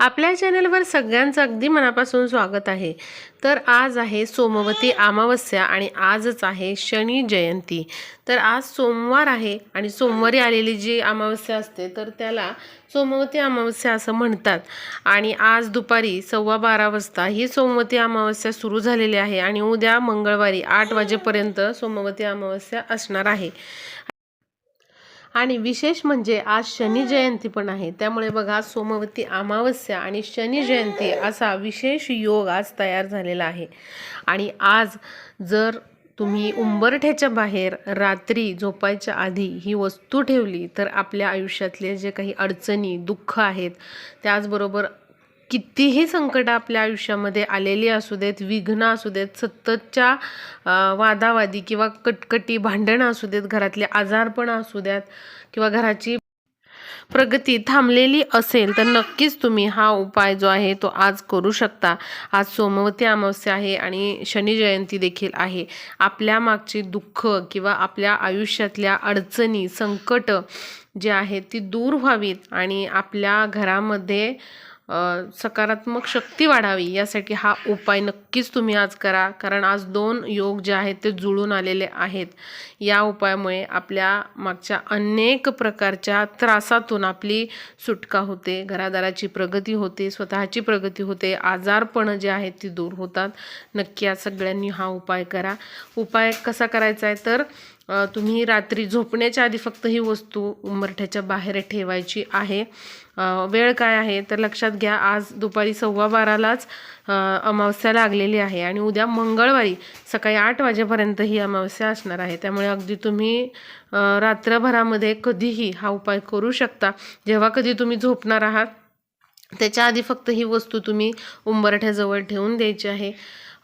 आपल्या चॅनलवर सगळ्यांचं अगदी मनापासून स्वागत आहे. तर आज आहे सोमवती अमावस्या आणि आजच आहे शनी जयंती. तर आज सोमवार आहे आणि सोमवारी आलेली जी अमावस्या असते तर त्याला सोमवती अमावस्या असं म्हणतात. आणि आज दुपारी सव्वा बारा वाजता ही सोमवती अमावस्या सुरू झालेली आहे आणि उद्या मंगळवारी आठ वाजेपर्यंत सोमवती अमावस्या असणार आहे. आणि विशेष म्हणजे आज शनी जयंती पण आहे. त्यामुळे बघा सोमवती अमावस्या आणि शनी जयंती असा विशेष योग आज तयार झालेला आहे. आणि आज जर तुम्ही उंबरठ्याच्या बाहेर रात्री झोपायच्या आधी ही वस्तू ठेवली तर आपल्या आयुष्यातले जे काही अडचणी दुःख आहेत त्याचबरोबर कितीही संकट आपल्या आयुष्यामध्ये आलेली असू देत विघ्न असू देत सततच्या वादावादी किंवा कटकटी भांडणं असू देत घरातले आजारपण असू द्यात किंवा घराची प्रगती थांबलेली असेल तर नक्कीच तुम्ही हा उपाय जो आहे तो आज करू शकता. आज सोमवती अमावस्या आहे आणि शनी जयंती देखील आहे. आपल्या मागची दुःख किंवा आपल्या आयुष्यातल्या अडचणी संकट जे आहेत ती दूर व्हावीत आणि आपल्या घरामध्ये सकारात्मक शक्ती वाढावी यासाठी हा उपाय नक्कीच तुम्ही आज करा. कारण आज दोन योग जे आहेत ते जुळून आलेले आहेत. या उपायामुळे आपल्या मागच्या अनेक प्रकारच्या त्रासातून आपली सुटका होते. घरादाराची प्रगती होते स्वतःची प्रगती होते आजारपणं जे आहेत ती दूर होतात. नक्की आज सगळ्यांनी हा उपाय करा. उपाय कसा करायचा आहे तर तुम्ही रात्री झोपण्याच्या आधी फक्त ही वस्तू उंबरठ्याच्या बाहेर ठेवायची आहे. वेळ काय आहे? तर लक्षात घ्या आज दुपारी सव्वा बारालाच अमावस्या लागलेली आहे आणि उद्या मंगळवारी सकाळी आठ वाजेपर्यंत ही अमावस्या असणार आहे. त्यामुळे अगदी तुम्ही रात्रभरामध्ये कधीही हा उपाय करू शकता. जेव्हा कधी तुम्ही झोपणार आहात त्याच्या आधी फक्त ही वस्तू तुम्ही उंबरठ्याजवळ ठेवून द्यायची आहे.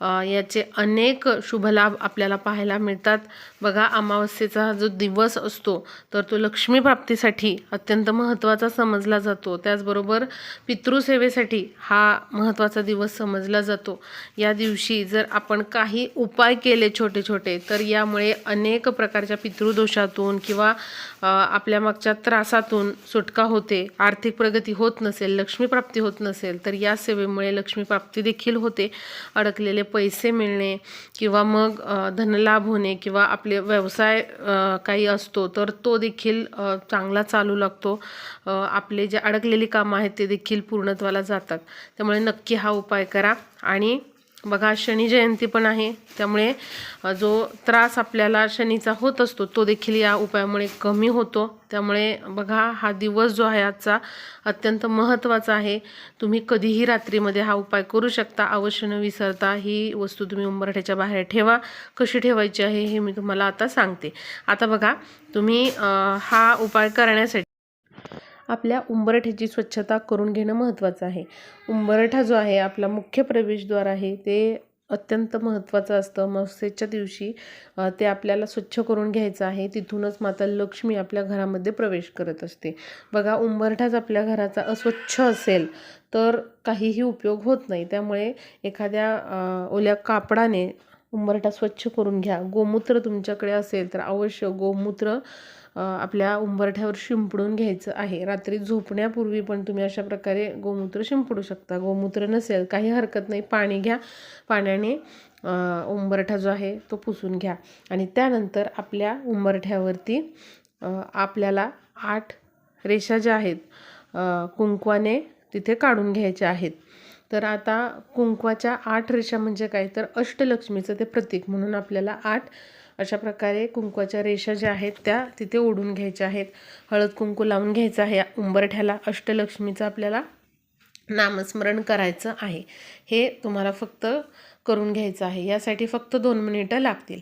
याचे अनेक शुभलाभ आपल्याला पाहायला मिळतात. बघा अमावस्येचा जो दिवस असतो तर तो लक्ष्मीप्राप्तीसाठी अत्यंत महत्त्वाचा समजला जातो. त्याचबरोबर पितृसेवेसाठी हा महत्त्वाचा दिवस समजला जातो. या दिवशी जर आपण काही उपाय केले छोटे छोटे तर यामुळे अनेक प्रकारच्या पितृदोषातून किंवा आपल्या मागच्या त्रासातून सुटका होते आर्थिक प्रगती होत नसेल लक्ष्मीप्राप्ती होत नसेल तर या सेवेमुळे लक्ष्मीप्राप्ती देखील होते. अडकलेले पैसे मिळणे किंवा मग धनलाभ होणे किंवा आपले व्यवसाय काही असतो तर तो देखील चांगला चालू लागतो. आपले जे अडकलेली कामं आहेत ते देखील पूर्णत्वाला जातात. त्यामुळे नक्की हा उपाय करा आणि बघा शनी जयंती पण आहे. त्यामुळे जो त्रास आपल्याला शनीचा होत असतो तो देखील या उपायामुळे कमी होतो. त्यामुळे बघा हा दिवस जो आहे आजचा अत्यंत महत्त्वाचा आहे. तुम्ही कधीही रात्रीमध्ये हा उपाय करू शकता. अवश्य न विसरता ही वस्तू तुम्ही उंबरठ्याच्या बाहेर ठेवा. कशी ठेवायची आहे हे मी तुम्हाला आता सांगते. आता बघा तुम्ही हा उपाय करण्यासाठी आपल्या उंबरठ्याची स्वच्छता करून घेणं महत्त्वाचं आहे. उंबरठा जो आहे आपला मुख्य प्रवेशद्वार आहे ते अत्यंत महत्त्वाचं असतं. मसेच्या दिवशी ते आपल्याला स्वच्छ करून घ्यायचं आहे. तिथूनच माता लक्ष्मी आपल्या घरामध्ये प्रवेश करत असते. बघा उंबरठाच आपल्या घराचा अस्वच्छ असेल तर काहीही उपयोग होत नाही. त्यामुळे एखाद्या ओल्या कापडाने उंबरठा स्वच्छ करून घ्या. गोमूत्र तुमच्याकडे असेल तर अवश्य गोमूत्र आपल्या उंबरठ्यावर शिंपडून घ्यायचं आहे. रात्री झोपण्यापूर्वी पण तुम्ही अशा प्रकारे गोमूत्र शिंपडू शकता. गोमूत्र नसेल काही हरकत नाही. पाणी घ्या. पाण्याने उंबरठा जो आहे तो पुसून घ्या. आणि त्यानंतर आपल्या उंबरठ्यावरती आपल्याला आठ रेषा ज्या आहेत कुंकवाने तिथे काढून घ्यायच्या आहेत. तर आता कुंकवाच्या आठ रेषा म्हणजे काय? तर अष्टलक्ष्मीचं ते प्रतीक म्हणून आपल्याला आठ अशा प्रकारे कुंकवाच्या रेषा ज्या आहेत त्या तिथे ओढून घ्यायच्या आहेत. हळद कुंकू लावून घ्यायचं आहे. उंबरठ्याला अष्टलक्ष्मीचं आपल्याला नामस्मरण करायचं आहे. हे तुम्हाला फक्त करून घ्यायचं आहे. यासाठी फक्त दोन मिनिटं लागतील.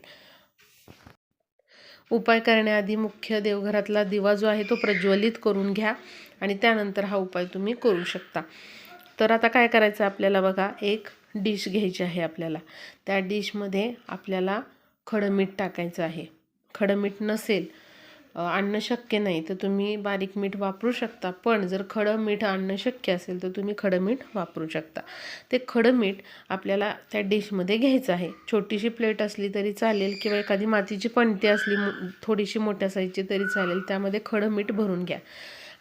उपाय करण्याआधी मुख्य देवघरातला दिवा जो आहे तो प्रज्वलित करून घ्या आणि त्यानंतर हा उपाय तुम्ही करू शकता. तर आता काय करायचं आपल्याला बघा? एक डिश घ्यायची आहे आपल्याला. त्या डिशमध्ये आपल्याला खडं मीठ टाकायचं आहे. खडं मीठ नसेल आणणं शक्य नाही तर तुम्ही बारीक मीठ वापरू शकता. पण जर खडं मीठ आणणं शक्य असेल तर तुम्ही खडं मीठ वापरू शकता. ते खडं मीठ आपल्याला त्या डिशमध्ये घ्यायचं आहे. छोटीशी प्लेट असली तरी चालेल किंवा एखादी मातीची पणती असली थोडीशी मोठ्या साईजची तरी चालेल त्यामध्ये खडं मीठ भरून घ्या.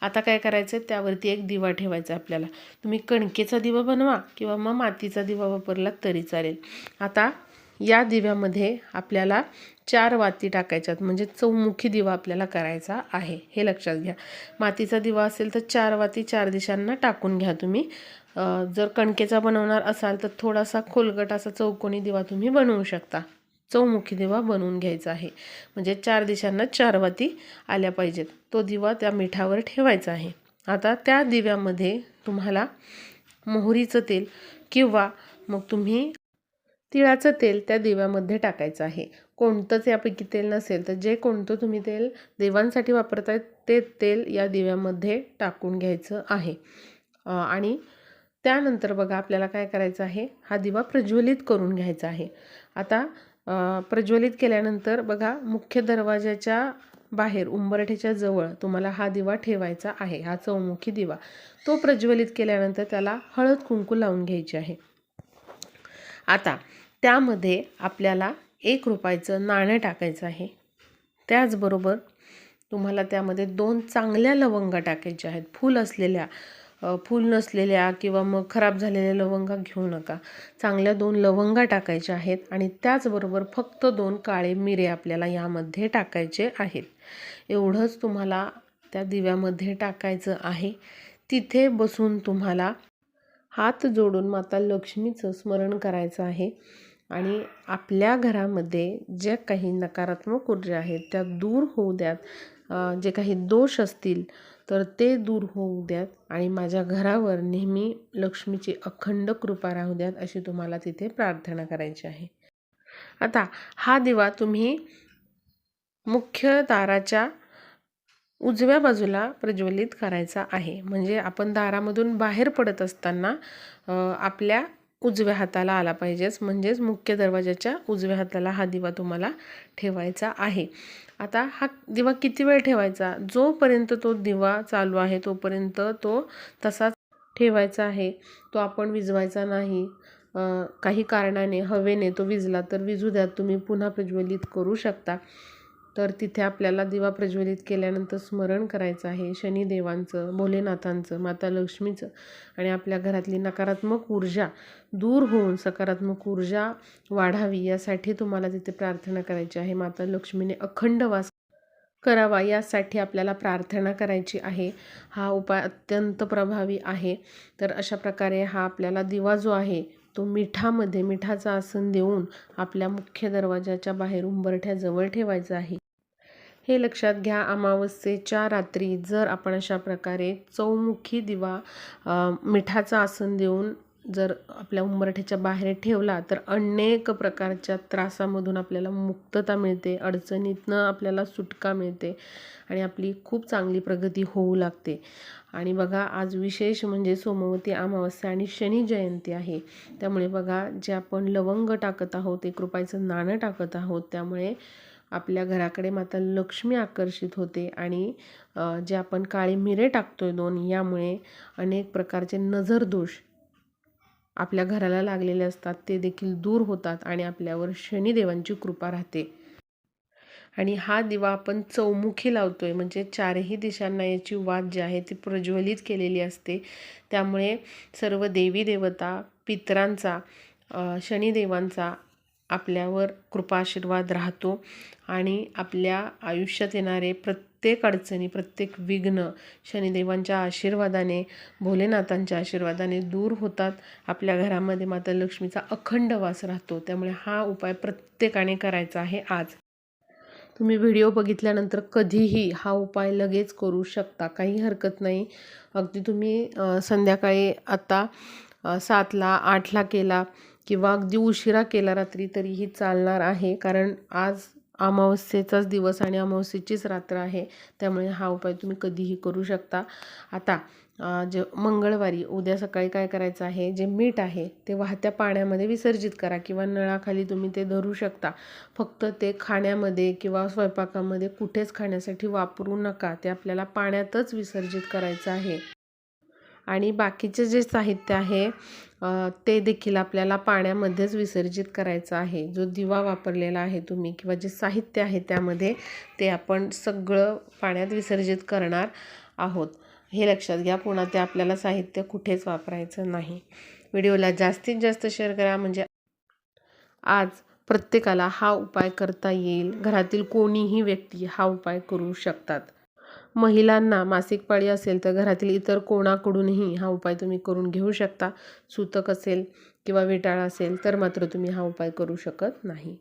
आता काय करायचं आहे त्यावरती एक दिवा ठेवायचा आहे आपल्याला. तुम्ही कणकेचा दिवा बनवा किंवा मग मातीचा दिवा वापरला तरी चालेल. आता या दिव्यामध्ये आपल्याला चार वाती टाकायच्यात म्हणजे चौमुखी दिवा आपल्याला करायचा आहे. हे लक्षात घ्या. मातीचा दिवा असेल तर चार वाती चार दिशांना टाकून घ्या तुम्ही. जर कणकेचा बनवणार असाल तर थोडासा खोलगट असा चौकोनी दिवा तुम्ही बनवू शकता. चौमुखी दिवा बनवून घ्यायचा आहे. म्हणजे चार दिशांना चार वाती आल्या पाहिजेत. तो दिवा त्या मिठावर ठेवायचा आहे. आता त्या दिव्यामध्ये तुम्हाला मोहरीचं तेल किंवा मग तुम्ही तिळाचं तेल त्या दिव्यामध्ये टाकायचं आहे. कोणतंच यापैकी तेल नसेल तर जे कोणतं तुम्ही तेल देवांसाठी वापरताय ते तेल या दिव्यामध्ये टाकून घ्यायचं आहे. आणि त्यानंतर बघा आपल्याला काय करायचं आहे? हा दिवा प्रज्वलित करून घ्यायचा आहे. आता प्रज्वलित केल्यानंतर बघा मुख्य दरवाजाच्या बाहेर उंबरठेच्या जवळ तुम्हाला हा दिवा ठेवायचा आहे. हा चौमुखी दिवा. तो प्रज्वलित केल्यानंतर त्याला हळद कुंकू लावून घ्यायची आहे. आता त्यामध्ये आपल्याला एक रुपयाचं नाणं टाकायचं आहे. त्याचबरोबर तुम्हाला त्यामध्ये दोन चांगल्या लवंगा टाकायच्या आहेत. फूल असलेल्या फूल नसलेल्या किंवा मग खराब झालेल्या लवंगा घेऊ नका. चांगल्या दोन लवंगा टाकायच्या आहेत आणि त्याचबरोबर फक्त दोन काळे मिरे आपल्याला यामध्ये टाकायचे आहेत. एवढंच तुम्हाला त्या दिव्यामध्ये टाकायचं आहे. तिथे बसून तुम्हाला हात जोडून माता लक्ष्मीचं स्मरण करायचं आहे. आणि आपल्या घरामध्ये ज्या काही नकारात्मक ऊर्जा आहेत त्या दूर होऊ द्यात. जे काही दोष असतील तर ते दूर होऊ द्यात आणि माझ्या घरावर नेहमी लक्ष्मीची अखंड कृपा राहू द्यात अशी तुम्हाला तिथे प्रार्थना करायची आहे. आता हा दिवा तुम्ही मुख्य दाराच्या उजव्या बाजूला प्रज्वलित करायचा आहे. म्हणजे आपण दारामधून बाहेर पडत असताना आपल्या उजव्या हाताला आला पाहिजेच. म्हणजेच मुख्य दरवाजाच्या उजव्या हाताला हा दिवा तुम्हाला ठेवायचा आहे. आता हा दिवा किती वेळ ठेवायचा? जोपर्यंत तो दिवा चालू आहे तोपर्यंत तो तसाच ठेवायचा आहे. तो आपण विजवायचा नाही. काही कारणाने हवेने तो विजला तर विजू द्या. तुम्ही पुन्हा प्रज्वलित करू शकता. तर तिथे आपल्याला दिवा प्रज्वलित केल्यानंतर स्मरण करायचं आहे. शनिदेवांचं भोलेनाथांचं माता लक्ष्मीचं आणि आपल्या घरातली नकारात्मक ऊर्जा दूर होऊन सकारात्मक ऊर्जा वाढावी यासाठी तुम्हाला तिथे प्रार्थना करायची आहे. माता लक्ष्मीने अखंड वास करावा यासाठी आपल्याला प्रार्थना करायची आहे. हा उपाय अत्यंत प्रभावी आहे. तर अशा प्रकारे हा आपल्याला दिवा जो आहे तो मिठामध्ये मिठाचं आसन देऊन आपल्या मुख्य दरवाजाच्या बाहेर उंबरठ्याजवळ ठेवायचा आहे. हे लक्षात घ्या अमावस्येच्या रात्री जर आपण अशा प्रकारे चौमुखी दिवा मिठाचं आसन देऊन जर आपल्या उंबरठ्याच्या बाहेर ठेवला तर अनेक प्रकारच्या त्रासामधून आपल्याला मुक्तता मिळते अडचणीतनं आपल्याला सुटका मिळते आणि आपली खूप चांगली प्रगती होऊ लागते. आणि बघा आज विशेष म्हणजे सोमवती अमावस्या आणि शनी जयंती आहे. त्यामुळे बघा जे आपण लवंग टाकत आहोत एक रुपयाचं नाणं टाकत आहोत त्यामुळे आपल्या घराकडे माता लक्ष्मी आकर्षित होते आणि जे आपण काळे मिरे टाकतोय दोन यामुळे अनेक प्रकारचे नजरदोष आपल्या घराला लागलेले असतात ते देखील दूर होतात आणि आपल्यावर शनिदेवांची कृपा राहते. आणि हा दिवा आपण चौमुखी लावतो आहे म्हणजे चारही दिशांना याची वात जी आहे ती प्रज्वलित केलेली असते. त्यामुळे सर्व देवी देवता पितरांचा शनिदेवांचा आपल्यावर कृपा आशीर्वाद राहतो आणि आपल्या आयुष्यात येणारे प्रत्येक प्रत्येक अडचणी प्रत्येक विघ्न शनिदेवांच्या आशीर्वादाने भोलेनाथांच्या आशीर्वादाने दूर होतात. आपल्या घरामध्ये माता लक्ष्मीचा अखंड वास राहतो. त्यामुळे हा उपाय प्रत्येकाने करायचा आहे आज. तुम्ही व्हिडिओ बघितल्यानंतर कधीही हा उपाय लगेच करू शकता. काही हरकत नाही. अगदी तुम्ही संध्याकाळी आत्ता सातला आठला केला किंवा अगदी उशिरा केला रात्री तरीही चालणार आहे. कारण आज अमावस्येचाच दिवस आणि अमावस्येचीच रात्र आहे. त्यामुळे हा उपाय तुम्ही कधीही करू शकता. आता जे मंगळवारी उद्या सकाळी काय करायचं आहे? जे मीठ आहे ते वाहत्या पाण्यामध्ये विसर्जित करा किंवा नळाखाली तुम्ही ते धरू शकता. फक्त ते खाण्यामध्ये किंवा स्वयंपाकामध्ये कुठेच खाण्यासाठी वापरू नका. ते आपल्याला पाण्यातच विसर्जित करायचं आहे. आणि बाकीचे जे साहित्य आहे ते देखील आपल्याला पाण्यामध्येच विसर्जित करायचं आहे. जो दिवा वापरलेला आहे तुम्ही किंवा जे साहित्य आहे त्यामध्ये ते आपण सगळं पाण्यात विसर्जित करणार आहोत. हे लक्षात घ्या पुन्हा ते आपल्याला साहित्य कुठेच वापरायचं नाही. व्हिडिओला जास्तीत जास्त शेअर करा म्हणजे आज प्रत्येकाला हा उपाय करता येईल. घरातील कोणीही व्यक्ती हा उपाय करू शकतात. महिलांना मासिक पाळी असेल तर घरातील इतर कोणाकडूनही हा उपाय तुम्ही करून घेऊ शकता. सुतक असेल किंवा विटाळ असेल तर मात्र तुम्ही हा उपाय करू शकत नाही.